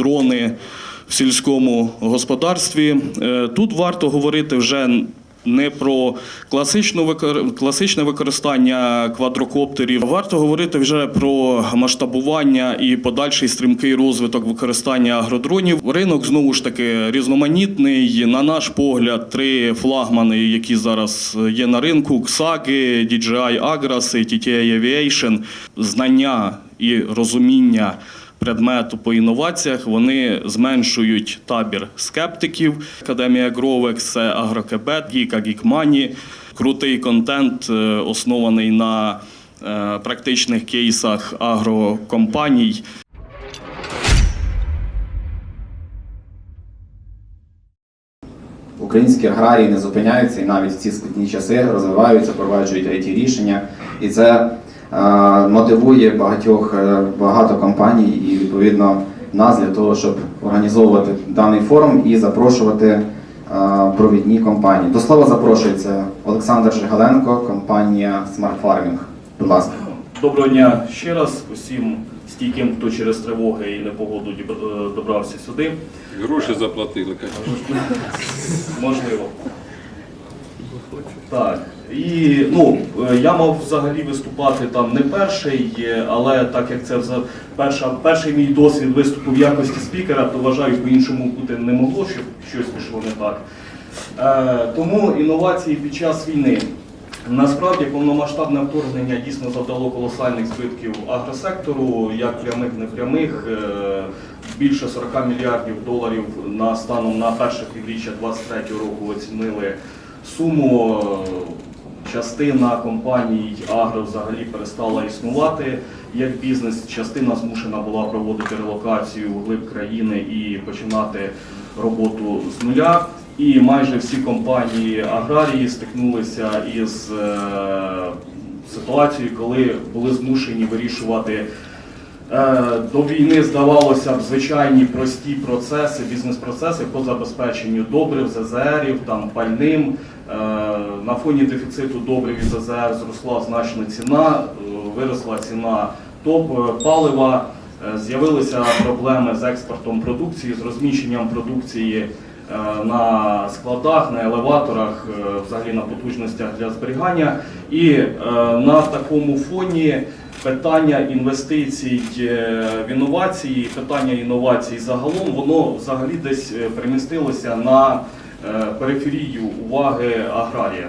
дрони в сільському господарстві. Е, Тут варто говорити вже не про класичну класичне використання квадрокоптерів. Варто говорити вже про масштабування і подальший стрімкий розвиток використання агродронів. Ринок знову ж таки різноманітний. На наш погляд, три флагмани, які зараз є на ринку: XAG, DJI Agras і TTI Aviation. Знання і розуміння предмету по інноваціях вони зменшують табір скептиків. Академія Гровекс, це Агрокебет, Гіка Гікмані. Крутий контент, е, оснований на е, практичних кейсах агрокомпаній. Українські аграрії не зупиняються і навіть в ці складні часи розвиваються, впроваджують it рішення, і це мотивує багатьох е, багато компаній і відповідно нас для того, щоб організовувати даний форум і запрошувати е, провідні компанії. До слова запрошується Олександр Жигаленко, компанія Smart Farming. Будь ласка. Доброго дня ще раз усім стійким, хто через тривоги і непогоду е, добрався сюди. Гроші заплатили, звісно. Можливо. Так. І ну, е, я мав взагалі виступати там не перший, е, але так як це перша, перший мій досвід виступу в якості спікера, то вважаю, по-іншому бути не могло, щоб щось пішло не так. Е, тому інновації під час війни. Насправді повномасштабне вторгнення дійсно завдало колосальних збитків агросектору, як прямих, непрямих. Е, Більше 40 мільярдів доларів на станом на перше півріччя 2023 року оцінили суму. Частина компаній агро взагалі перестала існувати як бізнес. Частина змушена була проводити релокацію в глиб країни і починати роботу з нуля. І майже всі компанії аграрії стикнулися із е, ситуацією, коли були змушені вирішувати Е, До війни здавалося б звичайні прості процеси, бізнес-процеси по забезпеченню добрив, ЗЗРів, там пальним. Е, На фоні дефіциту добрив і ЗЗР зросла значно ціна, е, виросла ціна топ е, палива, з'явилися проблеми з експортом продукції, з розміщенням продукції на складах, на елеваторах, взагалі на потужностях для зберігання. І на такому фоні питання інвестицій в інновації, питання інновацій загалом, воно взагалі десь перемістилося на периферію уваги аграрія.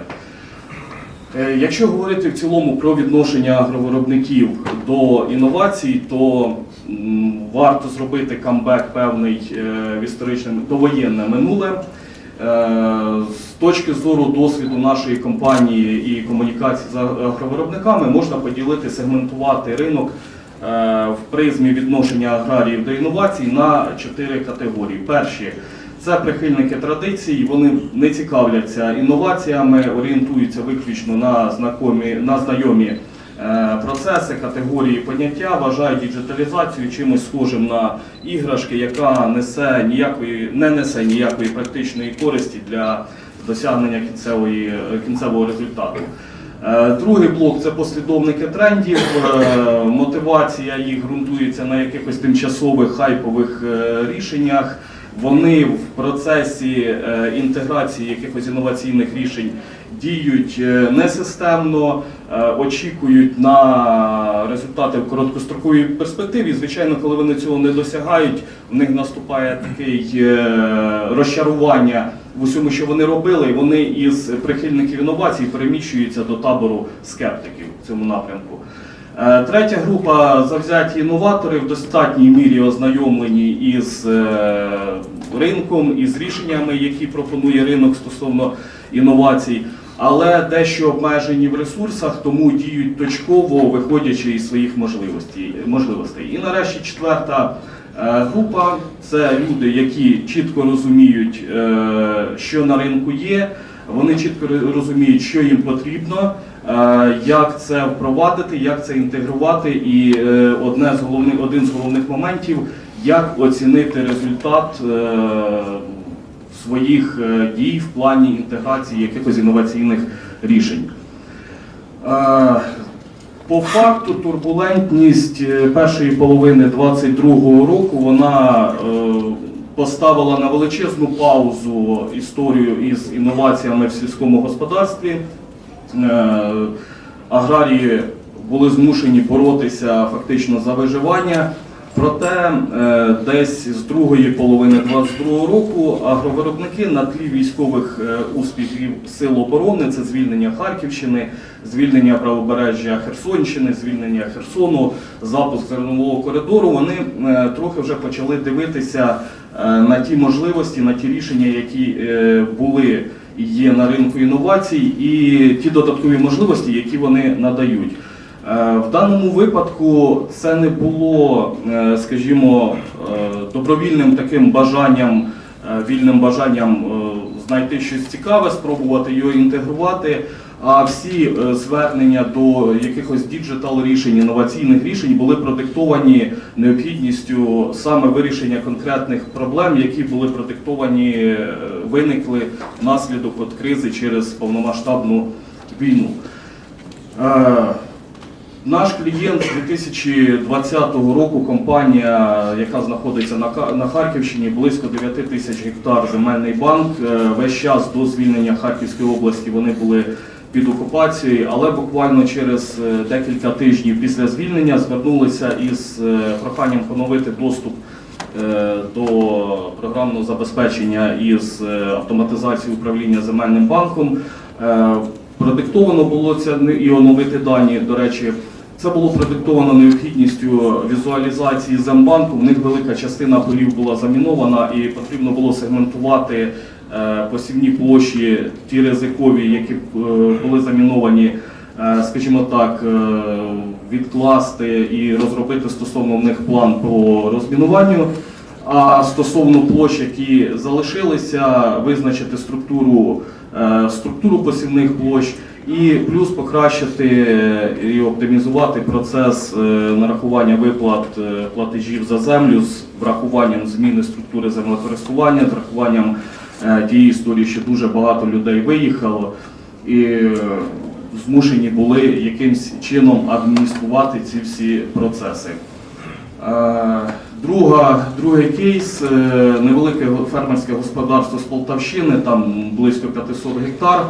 Е, Якщо говорити в цілому про відношення агровиробників до інновацій, то варто зробити камбек певний е, в історичне довоєнне минуле. Е, З точки зору досвіду нашої компанії і комунікації з агровиробниками можна поділити, сегментувати ринок е, в призмі відношення аграріїв до інновацій на чотири категорії. Перші це прихильники традицій, вони не цікавляться інноваціями, орієнтуються виключно на знакомі, на знайомі е, процеси, категорії поняття, вважають діджиталізацію чимось схожим на іграшки, яка несе ніякої, не несе ніякої практичної користі для досягнення кінцевої, кінцевого результату. Е, Другий блок це послідовники трендів. Е, Мотивація їх ґрунтується на якихось тимчасових хайпових рішеннях. Вони в процесі е, інтеграції якихось інноваційних рішень діють е, несистемно, е, очікують на результати в короткостроковій перспективі. Звичайно, коли вони цього не досягають, в них наступає таке розчарування в усьому, що вони робили, і вони із прихильників інновацій переміщуються до табору скептиків в цьому напрямку. Е, Третя група завзяті інноватори в достатній мірі ознайомлені із е, ринком, із рішеннями, які пропонує ринок стосовно інновацій, але дещо обмежені в ресурсах, тому діють точково, виходячи із своїх можливостей. І нарешті четверта е, група це люди, які чітко розуміють, що на ринку є. Вони чітко розуміють, що їм потрібно, як це впровадити, як це інтегрувати. І е, одне з головних, один з головних моментів, як оцінити результат е, своїх е, дій в плані інтеграції якихось інноваційних рішень. Е, По факту турбулентність е, першої половини 22-го року вона е, поставила на величезну паузу історію із інноваціями в сільському господарстві. Е, Аграрії були змушені боротися фактично за виживання. Проте е, десь з другої половини 22 року агровиробники на тлі військових е, успіхів сил оборони, це звільнення Харківщини, звільнення правобережжя Херсонщини, звільнення Херсону, запуск зернового коридору, вони трохи вже почали дивитися на ті можливості, на ті рішення, які були є на ринку інновацій, і ті додаткові можливості, які вони надають. Е, В даному випадку це не було, е, скажімо, е, добровільним таким бажанням, вільним бажанням знайти щось цікаве, спробувати його інтегрувати. А всі е, звернення до якихось діджитал рішень, інноваційних рішень були продиктовані необхідністю саме вирішення конкретних проблем, які були продиктовані, е, виникли внаслідок от кризи через повномасштабну війну. Е, наш клієнт з 2020 року, компанія, яка знаходиться на, Харківщині, близько 9 тисяч гектар земельний банк. Весь час до звільнення Харківської області вони були під окупацією, але буквально через е, декілька тижнів після звільнення звернулися із е, проханням поновити доступ е, до програмного забезпечення із автоматизації управління земельним банком. Продиктовано було це не- і оновити дані. До речі, це було продиктовано необхідністю візуалізації зембанку. В них велика частина полів була замінована, і потрібно було сегментувати посівні площі, ті ризикові, які е, були заміновані, е, скажімо так, е, відкласти і розробити стосовно них план по розмінуванню. А стосовно площ, які залишилися, визначити структуру, е, структуру посівних площ і плюс покращити і оптимізувати процес е, нарахування виплат е, платежів за землю з врахуванням зміни структури землекористування, з врахуванням е, тієї історії, що дуже багато людей виїхало і е, змушені були якимсь чином адмініструвати ці всі процеси. Е, Друга, другий кейс е, невелике фермерське господарство з Полтавщини, там близько 500 гектар.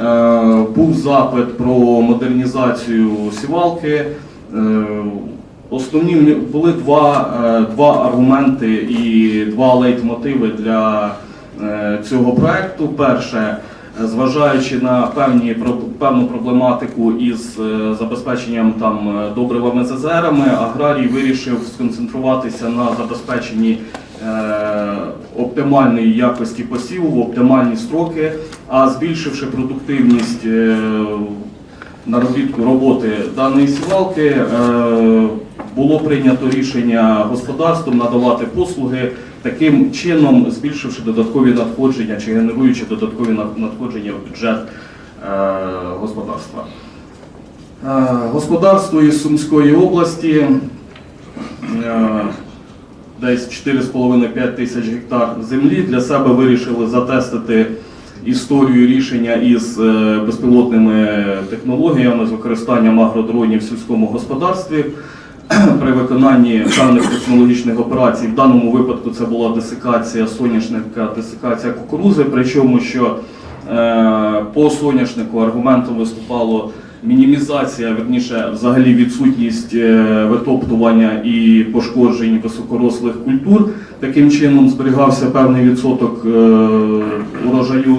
Е, Був запит про модернізацію сівалки. Е, Основні були два, е, два аргументи і два лейтмотиви для е, цього проекту. Перше, е, зважаючи на певні певну проблематику із е, забезпеченням там е, добривами ЗЗРами, аграрій вирішив сконцентруватися на забезпеченні е, оптимальної якості посіву в оптимальні строки, а збільшивши продуктивність е, наробітку роботи даної сівалки, е, було прийнято рішення господарством надавати послуги таким чином, збільшивши додаткові надходження чи генеруючи додаткові надходження в бюджет е, господарства. Е, Господарство із Сумської області е, десь 4,5-5 тисяч гектар землі для себе вирішили затестити історію рішення із безпілотними технологіями з використанням агродронів в сільському господарстві. При виконанні певних технологічних операцій, в даному випадку це була десикація соняшника, десикація кукурузи, причому що е, по соняшнику аргументом виступало мінімізація, верніше, взагалі відсутність е, витоптування і пошкоджень високорослих культур. Таким чином зберігався певний відсоток е, урожаю.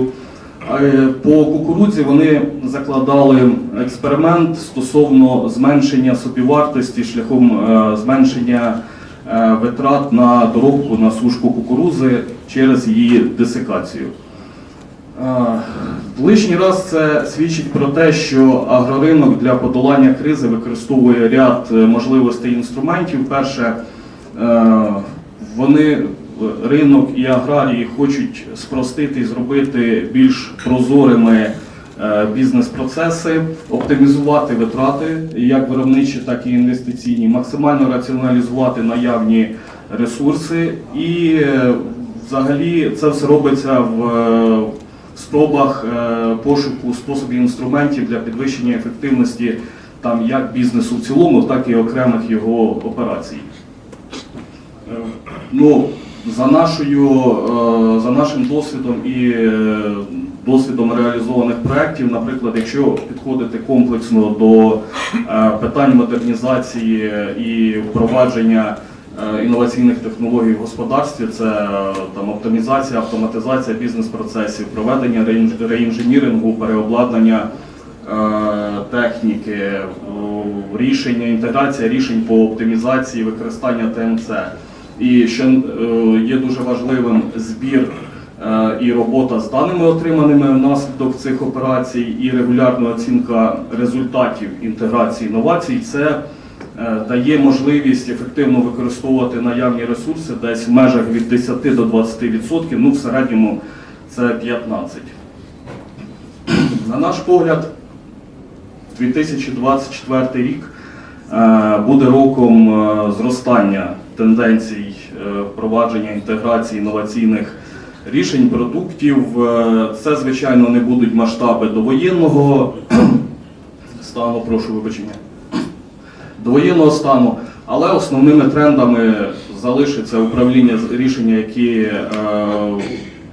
Е, По кукурудзі вони закладали експеримент стосовно зменшення собівартості шляхом е, зменшення е, витрат на доробку на сушку кукурузи через її десикацію. Лишній раз це свідчить про те, що агроринок для подолання кризи використовує ряд можливостей інструментів. Перше, вони ринок і аграрії хочуть спростити і зробити більш прозорими е, бізнес-процеси, оптимізувати витрати, як виробничі, так і інвестиційні, максимально раціоналізувати наявні ресурси і е, взагалі це все робиться в е, спробах пошуку способів інструментів для підвищення ефективності там як бізнесу в цілому, так і окремих його операцій. Ну, за, нашою, е, за нашим досвідом і е, досвідом реалізованих проєктів, наприклад, якщо підходити комплексно до е, питань модернізації і впровадження інноваційних технологій в господарстві, це там оптимізація, автоматизація бізнес-процесів, проведення реінженірингу, переобладнання техніки, рішення, інтеграція рішень по оптимізації використання ТМЦ. І ще е, є дуже важливим збір е, і робота з даними, отриманими внаслідок цих операцій, і регулярна оцінка результатів інтеграції інновацій. Це е, дає можливість ефективно використовувати наявні ресурси десь в межах від 10 до 20%, ну в середньому це 15%. На наш погляд, 2024 рік буде роком зростання тенденцій е, впровадження інтеграції інноваційних рішень, продуктів. Е, Це, звичайно, не будуть масштаби довоєнного стану, прошу вибачення, довоєнного стану, але основними трендами залишиться управління рішення, які е,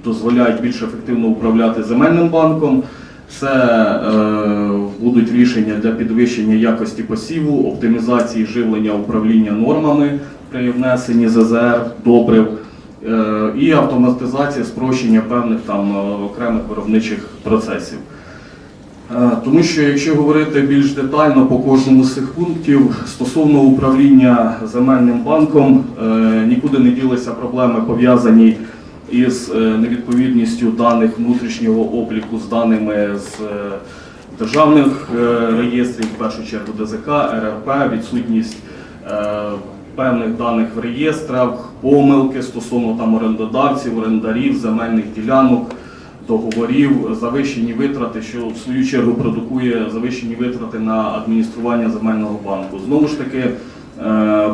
дозволяють більш ефективно управляти земельним банком. Це е, будуть рішення для підвищення якості посіву, оптимізації живлення управління нормами при внесенні ЗЗР, добрив е, і автоматизація спрощення певних там е, окремих виробничих процесів. Е, Тому що якщо говорити більш детально по кожному з цих пунктів стосовно управління земельним банком, е, нікуди не ділися проблеми пов'язані із е, невідповідністю даних внутрішнього обліку з даними з е, державних е, реєстрів, в першу чергу ДЗК, РРП, відсутність певних даних в реєстрах, помилки стосовно там орендодавців, орендарів, земельних ділянок договорів, завищені витрати, що в свою чергу продукує завищені витрати на адміністрування земельного банку. Знову ж таки,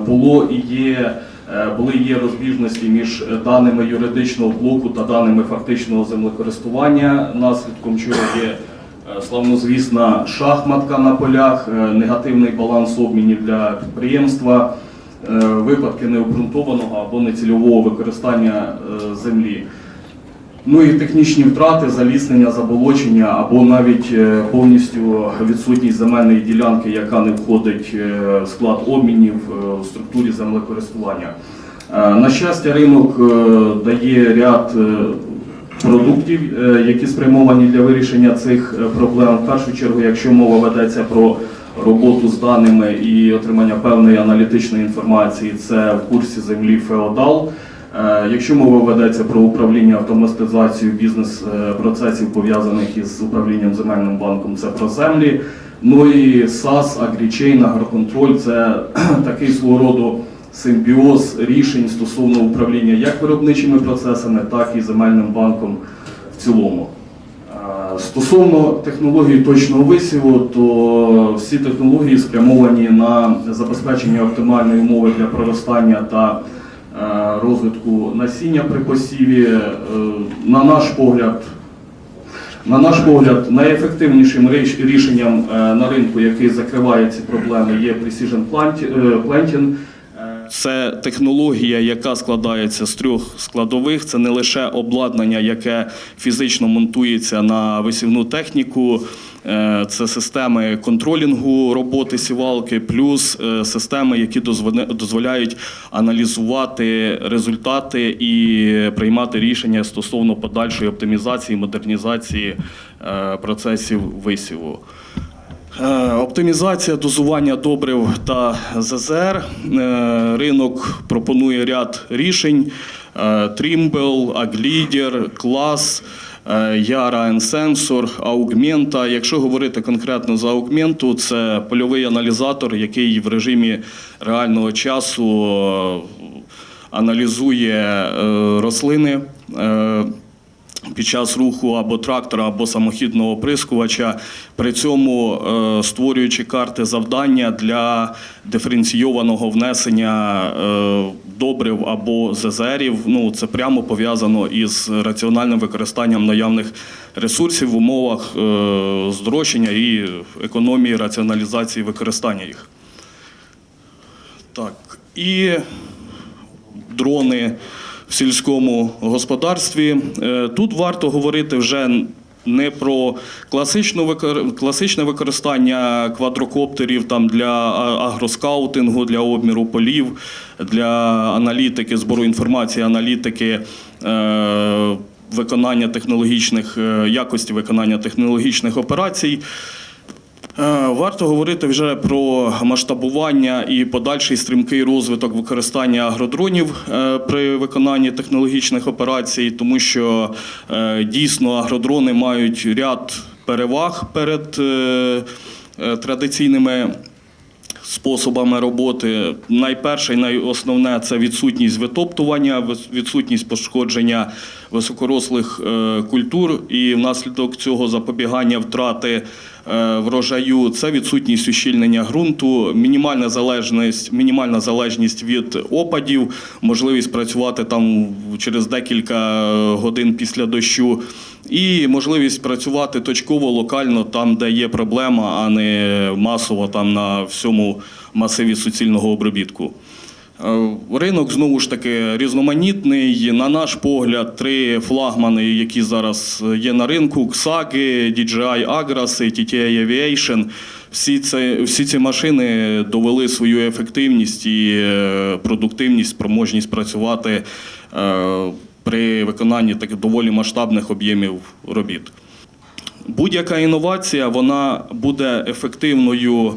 було і є, були є розбіжності між даними юридичного блоку та даними фактичного землекористування, наслідком чого є е, славнозвісна шахматка на полях, е, негативний баланс обмінів для підприємства, е, випадки необґрунтованого або нецільового використання е, землі. Ну і технічні втрати, заліснення, заболочення або навіть е, повністю відсутність земельної ділянки, яка не входить е, в склад обмінів е, у структурі землекористування. На щастя, ринок дає ряд продуктів, які спрямовані для вирішення цих проблем. В першу чергу, якщо мова ведеться про роботу з даними і отримання певної аналітичної інформації, це в курсі землі Феодал. Е, Якщо мова ведеться про управління автоматизацією бізнес-процесів, пов'язаних із управлінням земельним банком, це про землі. Ну і САС, Агрічейн, Агроконтроль це такий свого роду симбіоз рішень стосовно управління як виробничими процесами, так і земельним банком в цілому. Е, Стосовно технології точного висіву, то всі технології спрямовані на забезпечення оптимальної умови для проростання та е, розвитку насіння при посіві. Е, На наш погляд, на наш погляд, найефективнішим рішенням е, на ринку, який закриває ці проблеми, є Precision Plant- е, Planting. Це технологія, яка складається з трьох складових. Це не лише обладнання, яке фізично монтується на висівну техніку. Е, Це системи контролінгу роботи сівалки, плюс е, системи, які дозволяють аналізувати результати і приймати рішення стосовно подальшої оптимізації, модернізації е, процесів висіву. Оптимізація дозування добрив та ЗЗР. Ринок пропонує ряд рішень: Trimble, Aglider, Class, е, Енсенсор, Аугмента. Якщо говорити конкретно за аугменту, це польовий аналізатор, який в режимі реального часу е, аналізує е, рослини. Під час руху або трактора, або самохідного оприскувача, при цьому е, створюючи карти завдання для диференційованого внесення е, добрив або ЗЗРів. Ну, це прямо пов'язано із раціональним використанням наявних ресурсів в умовах е, здрощення і економії раціоналізації використання їх. Так, і дрони в сільському господарстві. Е, Тут варто говорити вже не про класичну класичне використання квадрокоптерів там для агроскаутингу, для обміру полів, для аналітики, збору інформації, аналітики. е, Виконання технологічних е, якості виконання технологічних операцій. Е, Варто говорити вже про масштабування і подальший стрімкий розвиток використання агродронів е, при виконанні технологічних операцій, тому що е, дійсно агродрони мають ряд переваг перед традиційними способами роботи. Найперше і найосновне це відсутність витоптування, відсутність пошкодження високорослих е, культур, і внаслідок цього запобігання втрати е, врожаю це відсутність ущільнення ґрунту, мінімальна залежність, мінімальна залежність від опадів, можливість працювати там через декілька годин після дощу. І можливість працювати точково, локально там, де є проблема, а не масово там на всьому масиві суцільного обробітку. Е, Ринок знову ж таки різноманітний. На наш погляд, три флагмани, які зараз є на ринку: XAG, DJI Agras і TTI Aviation. Всі, це, всі ці машини довели свою ефективність і е, продуктивність, спроможність працювати е, при виконанні таких доволі масштабних об'ємів робіт. Будь-яка інновація вона буде ефективною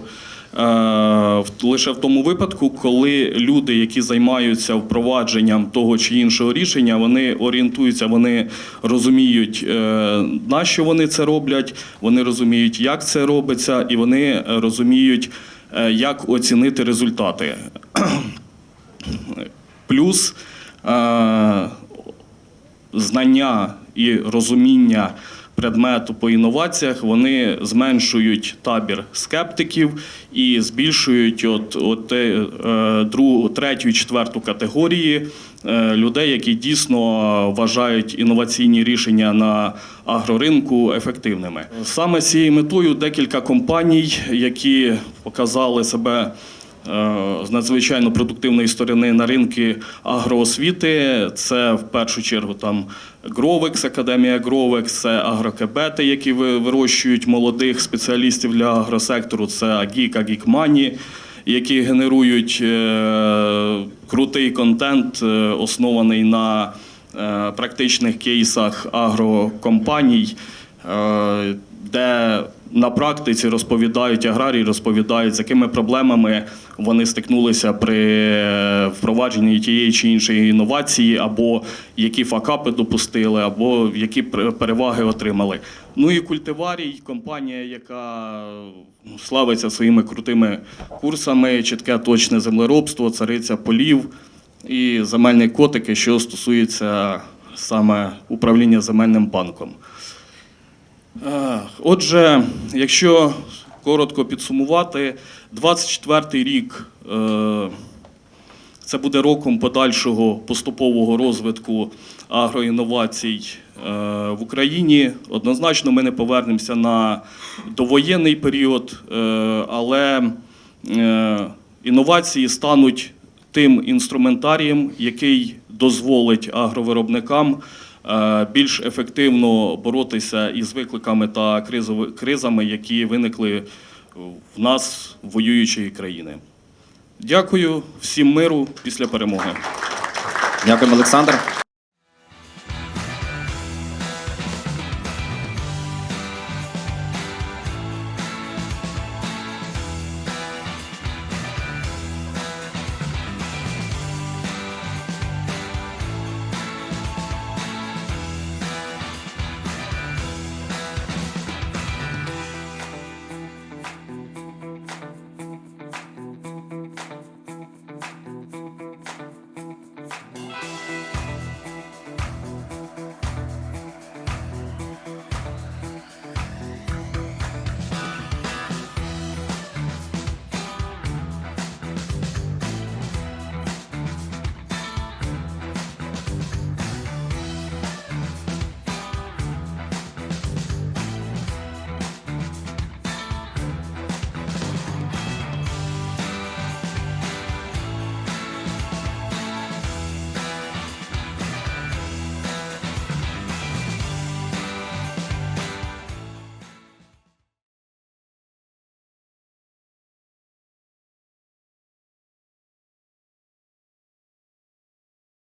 лише в тому випадку, коли люди, які займаються впровадженням того чи іншого рішення, вони орієнтуються, вони розуміють, е, на що вони це роблять, вони розуміють, як це робиться, і вони е, розуміють, е, як оцінити результати. Плюс е, знання і розуміння предмету по інноваціях вони зменшують табір скептиків і збільшують от, от е, другу, третю і четверту категорії е, людей, які дійсно вважають інноваційні рішення на агроринку ефективними. Саме з цією метою декілька компаній, які показали себе з надзвичайно продуктивної сторони на ринки агроосвіти. Це в першу чергу там Гровекс, Академія Гровекс, це агрокебети, які ви- вирощують молодих спеціалістів для агросектору. Це Агік, Агікмані, які генерують е, крутий контент, е, оснований на е, практичних кейсах агрокомпаній. Де на практиці розповідають аграрії, розповідають, з якими проблемами вони стикнулися при е, впровадженні тієї чи іншої інновації, або які факапи допустили, або які переваги отримали. Ну і культиварій, компанія, яка славиться своїми крутими курсами, чітке точне землеробство, цариця полів і земельні котики, що стосується саме управління земельним банком. Е, Отже, якщо коротко підсумувати, 24-й рік е, це буде роком подальшого поступового розвитку агроінновацій е, в Україні. Однозначно, ми не повернемося на довоєнний період, але інновації стануть тим інструментарієм, який дозволить агровиробникам більш ефективно боротися із викликами та кризами, які виникли в нас, воюючої країни. Дякую всім миру після перемоги. Дякуємо, Олександр.